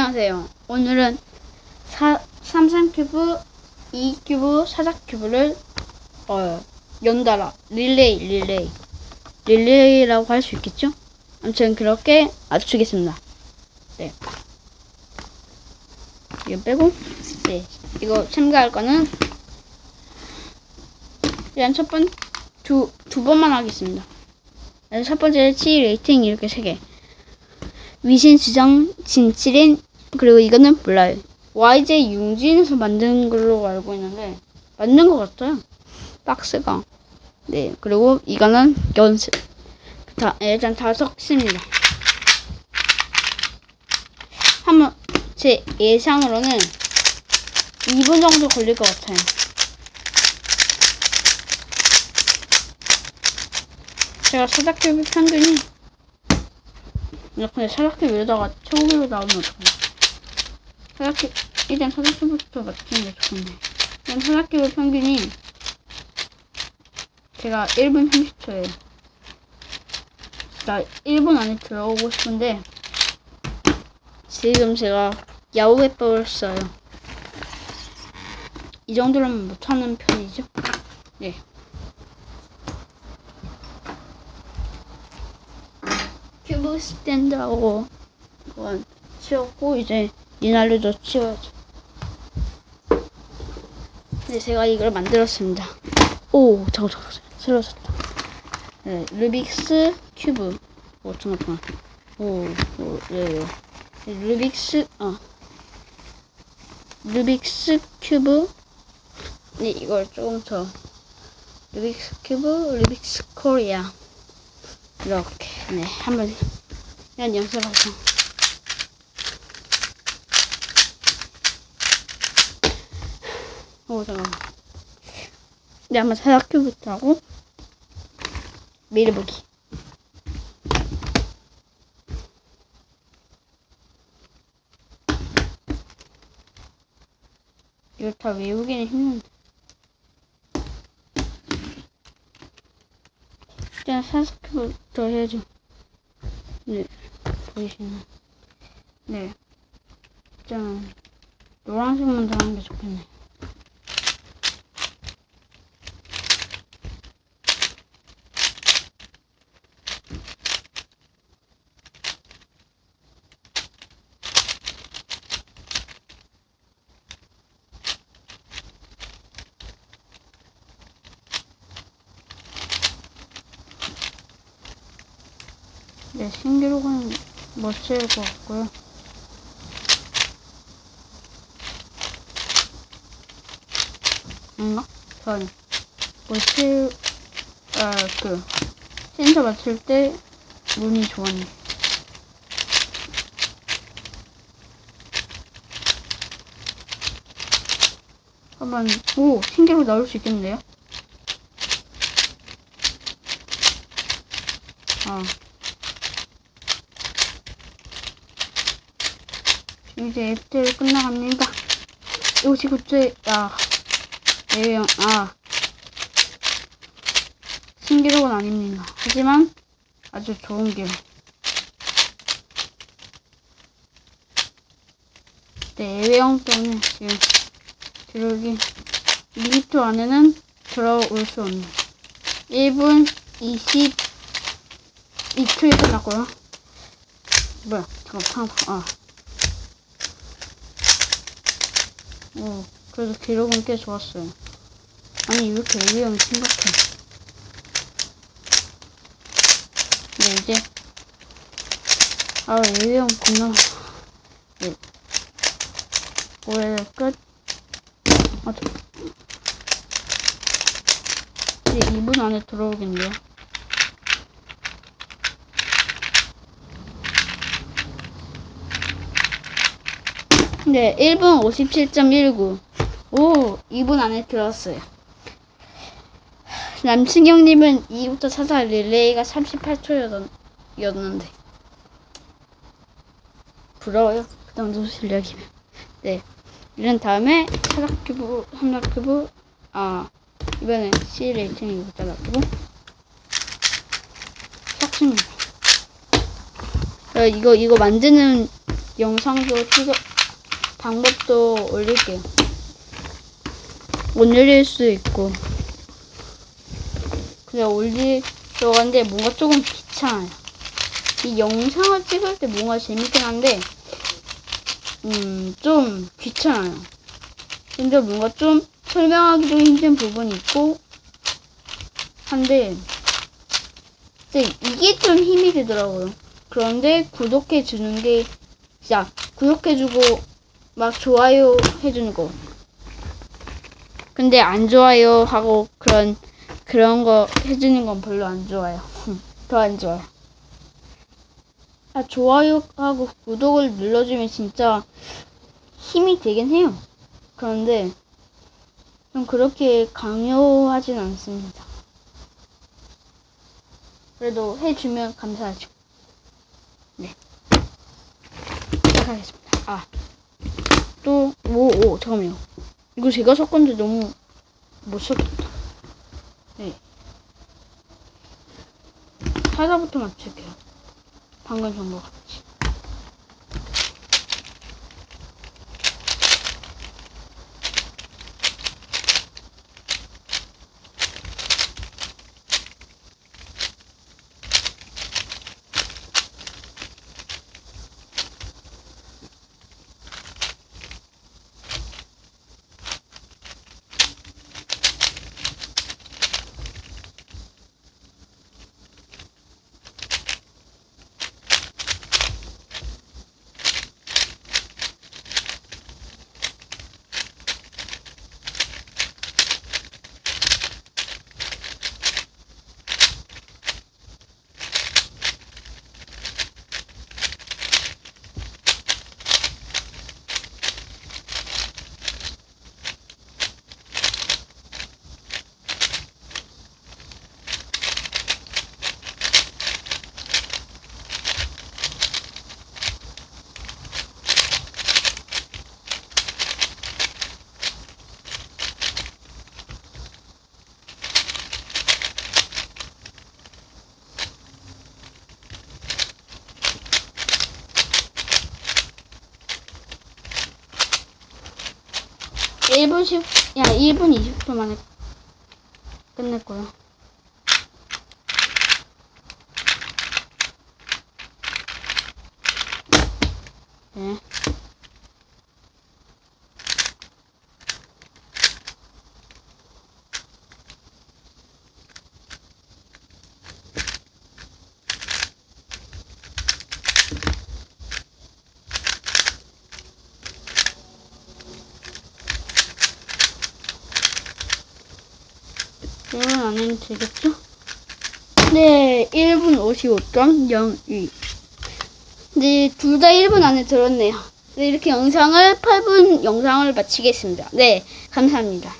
안녕하세요. 오늘은 사, 삼삼큐브, 2큐브, 사사큐브를 어, 연달아 릴레이, 릴레이, 릴레이라고 할 수 있겠죠? 아무튼 그렇게 맞추겠습니다. 네. 이거 빼고, 네. 이거 참가할 거는 일단 첫 번, 두, 두 번만 하겠습니다. 첫 번째 치 레이팅 이렇게 세 개. 위신 지정 진칠인 그리고 이거는 몰라요. YJ 융진에서 만든 걸로 알고 있는데 만든 것 같아요. 박스가 네 그리고 이거는 연습 다 일단 다섯 개입니다. 한번 제 예상으로는 2분 정도 걸릴 것 같아요. 제가 사다큐브 평균이 야, 근데 사각큐 이러다가 초기로 나오면 어떡하 냐. 사각큐, 일단 사각큐부터 맞추는 게 좋겠네. 일단 사각큐 평균이 제가 1분 30초예요. 나 1분 안에 들어오고 싶은데 지금 제가 야후해법을 써요. 이 정도로는 못하는 편이죠. 네. 큐브 스탠드하고 그건 치웠고 이제 니날루도 치워야죠. 네, 제가 이걸 만들었습니다. 오, 잠깐 잠깐 쓰러졌다. 네, 루빅스 큐브. 오, 잠깐 잠깐. 오, 오, 네, 네. 네, 루빅스 어. 루빅스 큐브. 네, 이걸 조금 더. 루빅스 큐브, 루빅스 코리아. 이렇게 네 한번 그냥 연습하자 오 잠깐만 네 한번 사각큐부터 하고 밀어보기 이거 다 외우기는 힘든데 일단 사스큐부터 해야죠. 네, 보이시나요? 네. 일단, 노란색 먼저 하는 게 좋겠네. 네, 신기록은 못 채울 것 같고요. 아닌가? 전, 못 채울, 아, 그, 센터 맞출 때 운이 좋았네. 한번, 오, 신기록 나올 수 있겠는데요? 아. 이제 FTL 끝나갑니다. 59초에, 아, 예영, 아, 신기록은 아닙니다. 하지만 아주 좋은 기록. 네, 예외형 때문에 지금 기록이 20초 안에는 들어올 수 없는 1분 22초에 끝났고요. 뭐야, 잠깐, 아. 오, 그래도 기록은 꽤 좋았어요. 아니, 왜 이렇게 AB형이 심각해? 네, 이제. 아, AB형 겁나. 네. 올해 끝. 아, 저. 이제 2분 안에 들어오겠네요. 네, 1분 57.19. 오, 2분 안에 들었어요. 남친경님은 2부터 4사 릴레이가 38초였는데. 부러워요. 그 정도 실력이면. 네. 이런 다음에 사각큐브, 삼각큐브, 아, 이번엔 C 잘라주고. 삭습니다. 어, 이거, 이거 만드는 영상도 추가 방법도 올릴게요. 못 올릴 수 있고 그냥 올릴 들어갔는데 뭔가 조금 귀찮아요. 이 영상을 찍을 때 뭔가 재밌긴 한데 음 좀 귀찮아요. 근데 뭔가 좀 설명하기도 힘든 부분이 있고 한데 이게 좀 힘이 되더라고요. 그런데 구독해 주는 게 진짜 구독해 주고 막 좋아요 해주는 거. 근데 안 좋아요 하고 그런 그런 거 해주는 건 별로 안 좋아요. 더 안 좋아요. 아, 좋아요하고 구독을 눌러주면 진짜 힘이 되긴 해요. 그런데 좀 그렇게 강요하진 않습니다. 그래도 해주면 감사하죠. 네. 시작하겠습니다. 아, 또, 오, 오, 잠깐만요. 이거 제가 섞었는데 너무 못 섞었다. 네. 살사부터 맞출게요. 방금 전거 같이. 일분 10, 야, 1분 20분 만에 끝냈고요. 네. 이건 안 해도 되겠죠? 네, 1분 55.02. 네, 둘 다 1분 안에 들었네요. 네, 이렇게 영상을, 8분 영상을 마치겠습니다. 네, 감사합니다.